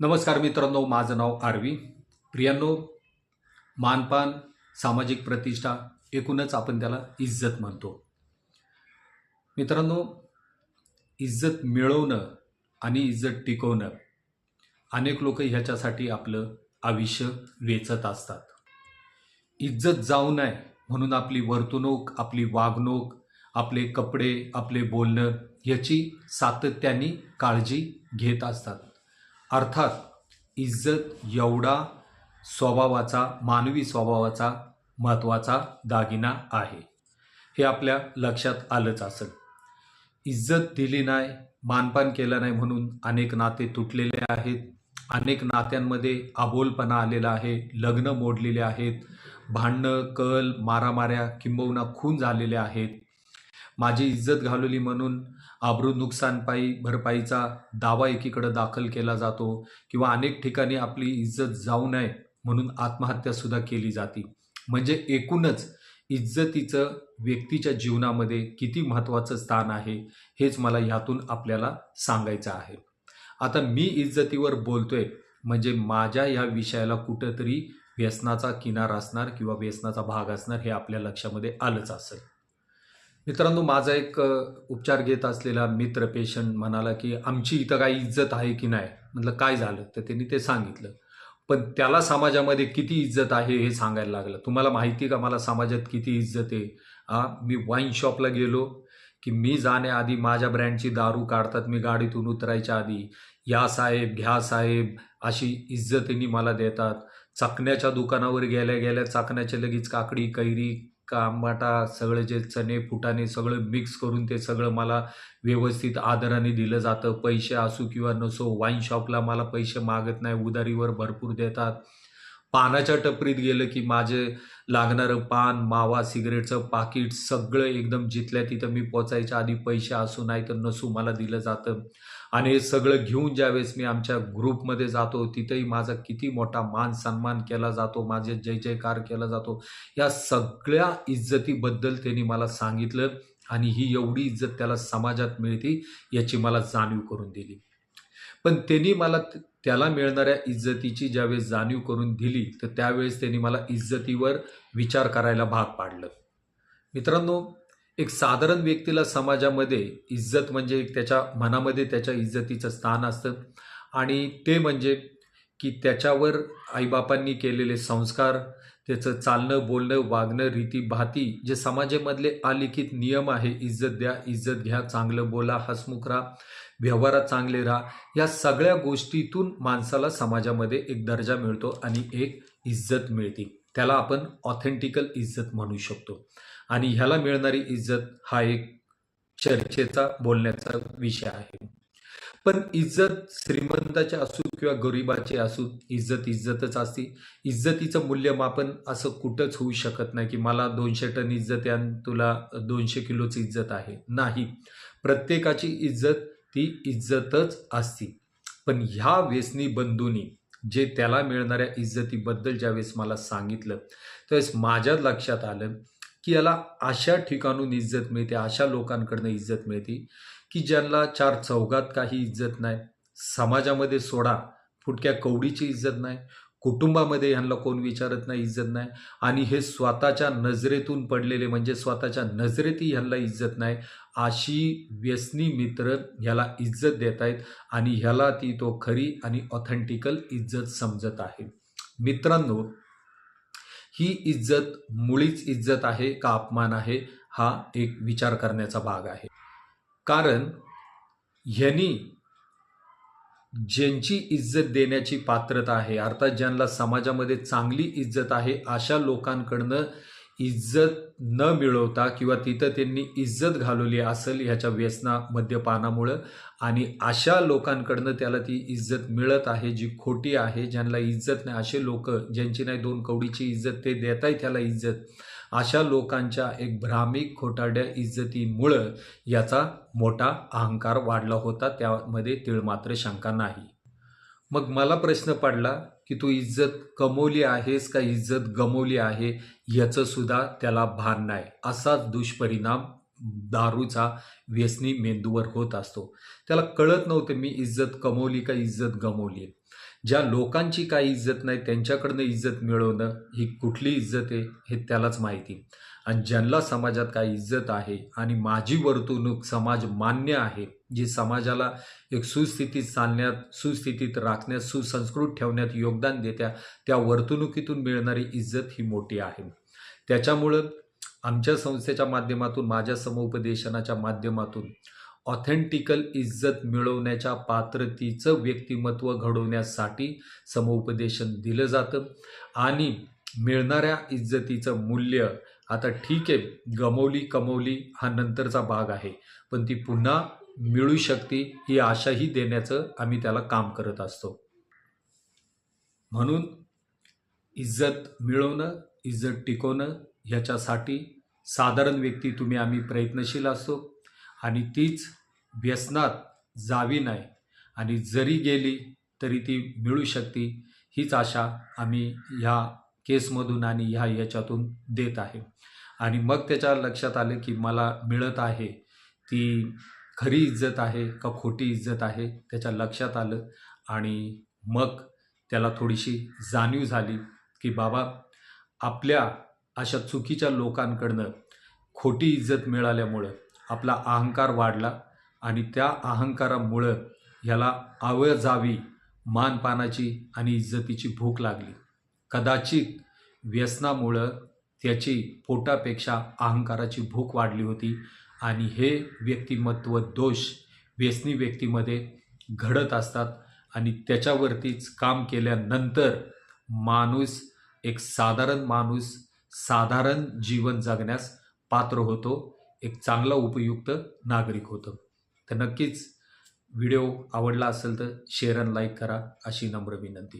नमस्कार मित्रांनो माझं नाव आरवी. प्रियांनो मानपान सामाजिक प्रतिष्ठा एकूणच आपण त्याला इज्जत म्हणतो. मित्रांनो इज्जत मिळवणं आणि इज्जत टिकवणं अनेक लोक ह्याच्यासाठी आपलं आयुष्य वेचत असतात. इज्जत जाऊ नये म्हणून आपली वर्तणूक आपली वागणूक आपले कपडे आपले बोलणं ह्याची सातत्याने काळजी घेत असतात. अर्थात इज्जत एवढा स्वभावाचा मानवी स्वभावाचा महत्त्वाचा दागिना आहे. हे आपल्या लक्षात आलंच असेल. इज्जत दिली नाही मानपान केलं नाही म्हणून अनेक नाते तुटलेले आहेत. अनेक नात्यांमध्ये आबोलपणा आलेला आहे लग्न मोडलेले आहेत. भांडणं कल मारामाऱ्या किंबहुना खून झालेले आहेत. माझी इज्जत घालवली म्हणून आबरू नुकसानपायी भरपाईचा दावा एकीकडं दाखल केला जातो किंवा अनेक ठिकाणी आपली इज्जत जाऊ नये म्हणून आत्महत्यासुद्धा केली जाते. म्हणजे एकूणच इज्जतीचं व्यक्तीच्या जीवनामध्ये किती महत्त्वाचं स्थान आहे हेच मला ह्यातून आपल्याला सांगायचं आहे. आता मी इज्जतीवर बोलतोय म्हणजे माझ्या ह्या विषयाला कुठंतरी व्यसनाचा किनार असणार किंवा व्यसनाचा भाग असणार हे आपल्या लक्षामध्ये आलंच असेल. मित्रांनो माझा एक उपचार घेत असलेला मित्र पेशंट म्हणाला की आमची इथं काही इज्जत आहे की नाही? म्हटलं काय झालं? तर त्यांनी ते सांगितलं. पण त्याला समाजामध्ये किती इज्जत आहे हे सांगायला लागलं. तुम्हाला माहिती आहे का मला समाजात किती इज्जत आहे? हा मी वाईन शॉपला गेलो की मी जाण्याआधी माझ्या ब्रँडची दारू काढतात मी गाडीतून उतरायच्या आधी. या साहेब घ्या साहेब अशी इज्जत त्यांनी मला देतात. चाकण्याच्या दुकानावर गेल्या गेल्या चाकण्याच्या लगेच काकडी कैरी कांबाटा सगळं जे चणे फुटाणे सगळं मिक्स करून ते सगळं मला व्यवस्थित आदराने दिलं जातं. पैसे असू किंवा नसो वाईन शॉपला मला पैसे मागत नाही. उधारीवर भरपूर देतात. पानाच्या टपरीत गेलं की माझे लागणारं पान मावा सिगरेटचं पाकिट सगळं एकदम जिथल्या तिथं मी पोचायच्या आधी पैसे असू नाही तर नसू मला दिलं जातं. आणि हे सगळं घेऊन ज्यावेळेस मी आमच्या ग्रुपमध्ये जातो तिथंही माझा किती मोठा मान सन्मान केला जातो माझे जय जयकार केला जातो. या सगळ्या इज्जतीबद्दल त्यांनी मला सांगितलं आणि ही एवढी इज्जत त्याला समाजात मिळते याची मला जाणीव करून दिली. पण त्यांनी मला त्याला मिळणाऱ्या इज्जतीची ज्यावेळेस जाणीव करून दिली तर त्यावेळेस त्यांनी मला इज्जतीवर विचार करायला भाग पाडलं. मित्रांनो एक साधारण व्यक्तीला समाजामध्ये इज्जत म्हणजे एक त्याच्या मनामध्ये त्याच्या इज्जतीचं स्थान असतं आणि ते म्हणजे की त्याच्यावर आईबापांनी केलेले संस्कार त्याचं चालणं बोलणं वागणं रीती भाती जे समाजामधले अलिखित नियम आहे इज्जत द्या इज्जत घ्या चांगलं बोला हसमुख राहा व्यवहारात चांगले राहा या सगळ्या गोष्टीतून माणसाला समाजामध्ये एक दर्जा मिळतो आणि एक इज्जत मिळते. त्याला आपण ऑथेंटिकल इज्जत म्हणू शकतो. आणि ह्याला मिळणारी इज्जत हा एक चर्चेचा बोलण्याचा विषय आहे. पण इज्जत श्रीमंताची असू किंवा गरिबाची असू इज्जत इज्जतच असते. इज्जतीचं मूल्यमापन असं कुठंच होऊ शकत नाही की मला दोनशे टन इज्जत आहे आणि तुला दोनशे किलोची इज्जत आहे. नाही. प्रत्येकाची इज्जत ती इज्जतच असती. पण ह्या व्यसनी बंधूंनी जे त्याला मिळणाऱ्या इज्जतीबद्दल ज्यावेळेस मला सांगितलं त्यावेळेस माझ्या लक्षात आलं की याला अशा ठिकाणून इज्जत मिळते अशा लोकांकडनं इज्जत मिळते की ज्यांना चार चौघात काही इज्जत नाही. समाजामध्ये सोडा फुटक्या कवडीची इज्जत नाही. कुटुंबामध्ये ह्यांना कोण विचारत नाही इज्जत नाही. आणि हे स्वतःच्या नजरेतून पडलेले म्हणजे स्वतःच्या नजरेतही ह्यांना इज्जत नाही. अशी व्यसनी मित्र ह्याला इज्जत देत आहेत आणि ह्याला ती तो खरी आणि ऑथेंटिकल इज्जत समजत आहे. मित्रांनो ही इज्जत मुळीच इज्जत आहे का अपमान आहे? हा एक विचार करण्याचा भाग आहे. कारण ह्यांनी ज्यांची इज्जत देण्याची पात्रता आहे अर्थात ज्यांना समाजामध्ये चांगली इज्जत आहे अशा लोकांकडनं इज्जत न मिळवता किंवा तिथं त्यांनी इज्जत घालवली असेल ह्याच्या व्यसना मद्यपानामुळं आणि अशा लोकांकडनं त्याला ती इज्जत मिळत आहे जी खोटी आहे ज्यांना इज्जत नाही असे लोक ज्यांची नाही दोन कवडीची इज्जत ते देत आहे त्याला इज्जत. अशा लोकांच्या एक भ्रामिक खोटाड्या इज्जतीमुळं याचा मोठा अहंकार वाढला होता त्यामध्ये तिळमात्र शंका नाही. मग मला प्रश्न पडला की तू इज्जत कमवली आहेस का? इज्जत गमवली आहे याचं सुद्धा त्याला भान नाही. असाच दुष्परिणाम दारूचा व्यसनी मेंदूवर होत असतो. त्याला कळत नव्हतं मी इज्जत कमवली का इज्जत गमवली ज्या लोकांची काही इज्जत नाही त्यांच्याकडनं इज्जत मिळवणं ही कुठली इज्जत आहे हे त्यालाच माहिती. आणि ज्यांना समाजात काही इज्जत आहे आणि माझी वर्तणूक समाज मान्य आहे जी समाजाला एक सुस्थितीत चालण्यात सुस्थितीत राखण्यात सुसंस्कृत ठेवण्यात योगदान देत्या त्या वर्तणुकीतून मिळणारी इज्जत ही मोठी आहे. त्याच्यामुळं आमच्या संस्थेच्या माध्यमातून माझ्या समुपदेशनाच्या माध्यमातून ऑथेंटिकल इज्जत मिळवण्याच्या पात्रतेचं व्यक्तिमत्व घडवण्यासाठी समुपदेशन दिलं जातं. आणि मिळणाऱ्या इज्जतीचं मूल्य आता ठीक आहे गमवली कमवली हा नंतरचा भाग आहे. पण ती पुन्हा मिळू शकते ही आशाही देण्याचं आम्ही त्याला काम करत असतो. म्हणून इज्जत मिळवणं इज्जत टिकवणं ह्याच्यासाठी साधारण व्यक्ती तुम्ही आम्ही प्रयत्नशील असतो. आणि तीच व्यसनात जावी नाही. आणि जरी गेली तरी ती मिळू शकते. हीच आशा आम्ही ह्या केसमधून आणि ह्या याच्यातून देत आहे. आणि मग त्याच्या लक्षात आलं की मला मिळत आहे. ती खरी इज्जत आहे का खोटी इज्जत आहे त्याच्या लक्षात आलं. आणि मग त्याला थोडीशी जाणीव झाली की बाबा आपल्या अशा चुकीच्या लोकांकडनं खोटी इज्जत मिळाल्यामुळं आपला अहंकार वाढला आणि त्या अहंकारामुळं ह्याला आवळ जावी मानपानाची आणि इज्जतीची भूक लागली. कदाचित व्यसनामुळं त्याची पोटापेक्षा अहंकाराची भूक वाढली होती आणि हे व्यक्तिमत्व दोष व्यसनी व्यक्तीमध्ये घडत असतात आणि त्याच्यावरतीच काम केल्यानंतर माणूस एक साधारण माणूस साधारण जीवन जगण्यास पात्र होतो. एक चांगला उपयुक्त नागरिक होतं. तर नक्कीच व्हिडिओ आवडला असेल तर शेअर अँड लाईक करा अशी नम्र विनंती.